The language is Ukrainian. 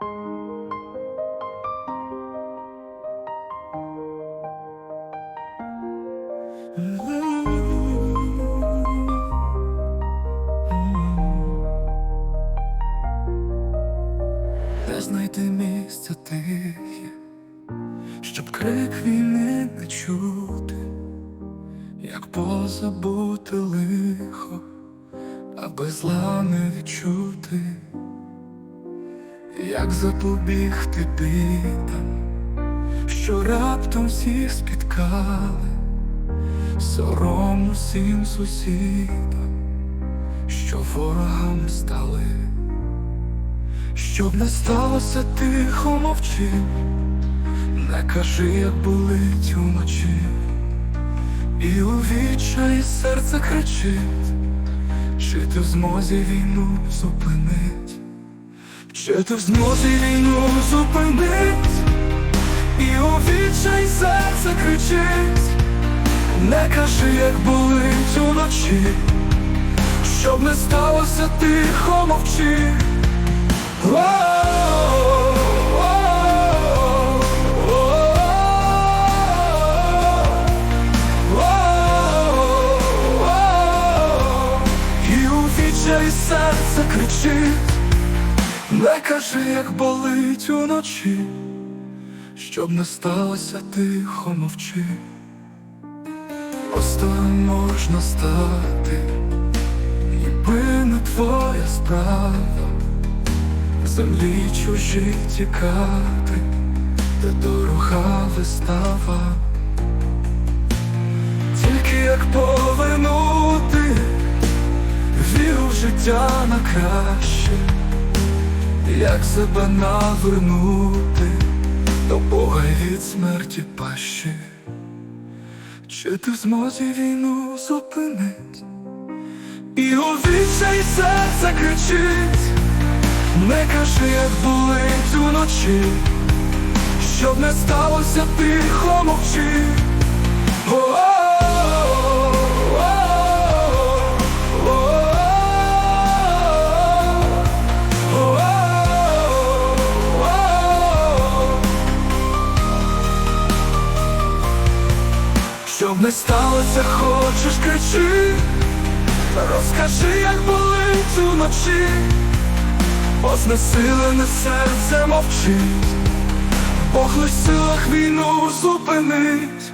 Де знайти місце тихе, щоб крик війни не чути, як позабути лихо, аби зла не відчути, як запобігти бідам, що раптом всіх спіткали, сором усім сусідам, що ворогами стали. Щоб не сталося тихо мовчи, не кажи, як болить уночі, і у відчаї серце кричить, чи ти в змозі війну зупинить, чи ти в змозі війну зупинить, і у відчаї серце кричить, не кажи, як болить уночі, щоб не сталося тихо мовчи. І у відчаї серце кричить, не кажи, як болить уночі, щоб не сталося тихо мовчи. Просто можна стати, ніби не твоя справа. Землі чужі тікати, де дорога вистава, тільки як повернути віру в життя на краще, як себе навернути до Бога від смерті пащі, чи ти в змозі війну зупинить, і у відчай серце кричить. Не кажи, як болить уночі, щоб не сталося тихо мовчи. Щоб не сталося, хочеш кричи, розкажи, як болить уночі. Бо знесилене серце мовчить, Бог лиш силах війну зупинить,